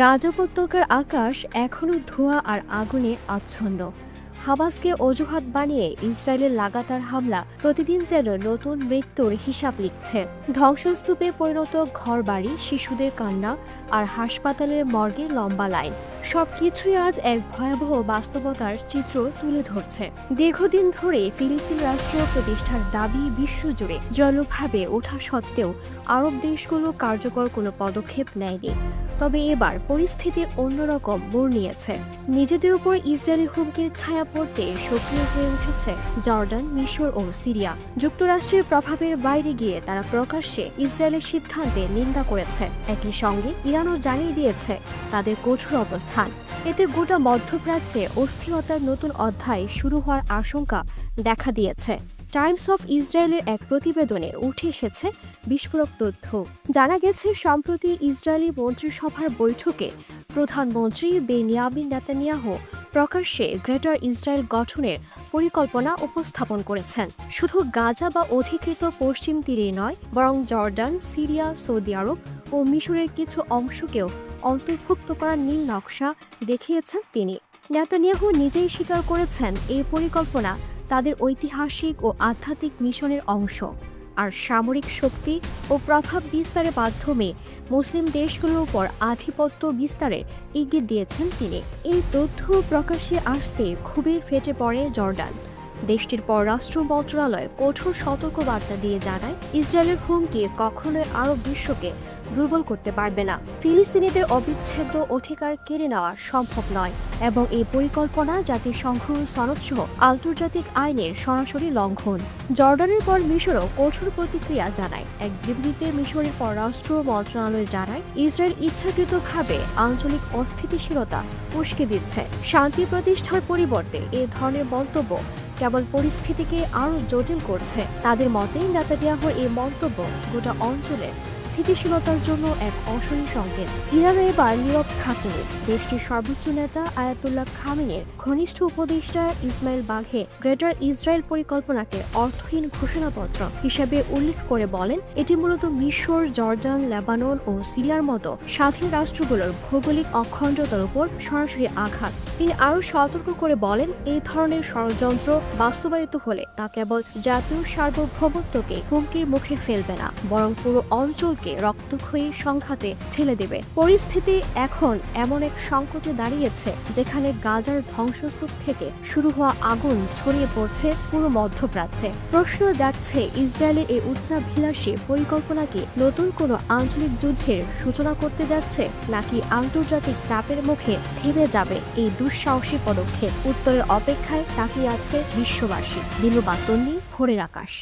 গাজা উপত্যকার আকাশ এখনও ধোঁয়া আর আগুনে আচ্ছন্ন। হামাসকে অজুহাত বানিয়ে ইসরায়েলের লাগাতার হামলা, প্রতিদিন যেন নতুন মৃত্যুর হিসাব লিখছে। ধ্বংসস্তূপে পরিণত ঘরবাড়ি, শিশুদের কান্না আর হাসপাতালের মর্গে লম্বা লাইন। সবকিছুই আজ এক ভয়াবহ বাস্তবতার চিত্র তুলে ধরছে। দীর্ঘদিন ধরে ফিলিস্তিন রাষ্ট্র প্রতিষ্ঠার দাবি বিশ্বজুড়ে। জলভাবে ওঠা সত্ত্বেও আরব দেশগুলো কার্যকর কোনো পদক্ষেপ নেয়নি। তবে এবার পরিস্থিতি অন্যরকম মোড় নিয়েছে নিজেদের উপর ইসরায়েলি হুমকির ছায়া পড়তে সক্রিয় হয়ে উঠেছে জর্ডান, মিশর ও সিরিয়া। যুক্তরাষ্ট্রের প্রভাবের বাইরে গিয়ে তারা প্রকাশ্যে ইসরায়েলের সিদ্ধান্তে নিন্দা করেছে। একই সঙ্গে ইরানও জানিয়ে দিয়েছে তাদের কঠোর অবস্থান। এতে গোটা মধ্যপ্রাচ্যে অস্থিরতার নতুন অধ্যায় শুরু হওয়ার আশঙ্কা দেখা দিয়েছে। টাইমস অফ ইসরায়েলের এক প্রতিবেদনে উঠে এসেছে বিস্ফোরক তথ্য। জানা গেছে, সম্প্রতি ইসরায়েলি মন্ত্রিসভার বৈঠকে প্রধানমন্ত্রী বেনিয়ামিন নেতানিয়াহু প্রকাশ্যে গ্রেটার ইসরায়েল গঠনের পরিকল্পনা উপস্থাপন করেছেন। শুধু গাজা বা অধিকৃত পশ্চিম তীরে নয়, বরং জর্ডান, সিরিয়া, সৌদি আরব ও মিশরের কিছু অংশকেও অন্তর্ভুক্ত করার নীল নকশা দেখিয়েছেন তিনি। নেতানিয়াহু নিজেই স্বীকার করেছেন, এই পরিকল্পনা তাদের ঐতিহাসিক ও আধ্যাত্মিক মিশনের অংশ। আর সামরিক শক্তি ও প্রভাব বিস্তারের মাধ্যমে মুসলিম দেশগুলোর উপর আধিপত্য বিস্তারের ইঙ্গিত দিয়েছেন তিনি। এই তথ্য প্রকাশ্যে আসতে খুবই ফেটে পড়ে জর্ডান। দেশটির পররাষ্ট্র মন্ত্রণালয় কঠোর সতর্কবার্তা দিয়ে জানায়, ইসরায়েলের হুমকি কখনোই আরব বিশ্বকে দুর্বল করতে পারবে না। ফিলিস্তিনিদের অবিচ্ছেদ্য অধিকার কেড়ে নেওয়া সম্ভব নয় এবং এই পরিকল্পনা জাতিসংঘ, সনদসহ আন্তর্জাতিক আইনের সরাসরি লঙ্ঘন। জর্ডানের পর মিশরও কঠোর প্রতিক্রিয়া জানায়। এক বিবৃতিতে মিশরের পররাষ্ট্র মন্ত্রণালয় জানায়, ইসরায়েল ইচ্ছাকৃতভাবে আঞ্চলিক অস্থিতিশীলতা উস্কে দিচ্ছে। শান্তি প্রতিষ্ঠার পরিবর্তে এ ধরনের মন্তব্য কেবল পরিস্থিতিকে আরও জটিল করছে। তাদের মতে, নেতানিয়াহুর এই মন্তব্য গোটা অঞ্চলের স্থিতিশীলতার জন্য এক অশনি সংকেত। ইরান এবার নীরব থাকেনি দেশটির সর্বোচ্চ নেতা আয়াতুল্লাহ খামিনের ঘনিষ্ঠ উপদেষ্টা ইসমাইল বাঘে গ্রেটার ইসরায়েল পরিকল্পনাকে অর্থহীন ঘোষণাপত্র হিসেবে উল্লেখ করে বলেন, এটি মূলত মিশর, জর্ডান, লেবানন ও সিরিয়ার মতো স্বাধীন রাষ্ট্রগুলোর ভৌগোলিক অখণ্ডতার উপর সরাসরি আঘাত। তিনি আরও সতর্ক করে বলেন এই ধরনের ষড়যন্ত্র বাস্তবায়িত হলে তা কেবল জাতীয় সার্বভৌমত্বকে হুমকির মুখে ফেলবে না, বরং পুরো অঞ্চলকে রক্তক্ষয়ী সংঘাতে ঠেলে দেবে। পরিস্থিতি এখন এমন এক সংকটে দাঁড়িয়েছে যেখানে গাজার ধ্বংসস্তূপ থেকে শুরু হওয়া আগুন ছড়িয়ে পড়ছে পুরো মধ্যপ্রাচ্যে। প্রশ্ন যাচ্ছে ইসরায়েলের এই উচ্চাভিলাষী পরিকল্পনা কি নতুন কোনো আঞ্চলিক যুদ্ধের সূচনা করতে যাচ্ছে, নাকি আন্তর্জাতিক চাপের মুখে থেমে যাবে এই দুঃসাহসী পদক্ষেপ? উত্তরের অপেক্ষায় তাকিয়ে আছে বিশ্ববাসী। দিনবাতন্নি ভোরের আকাশ।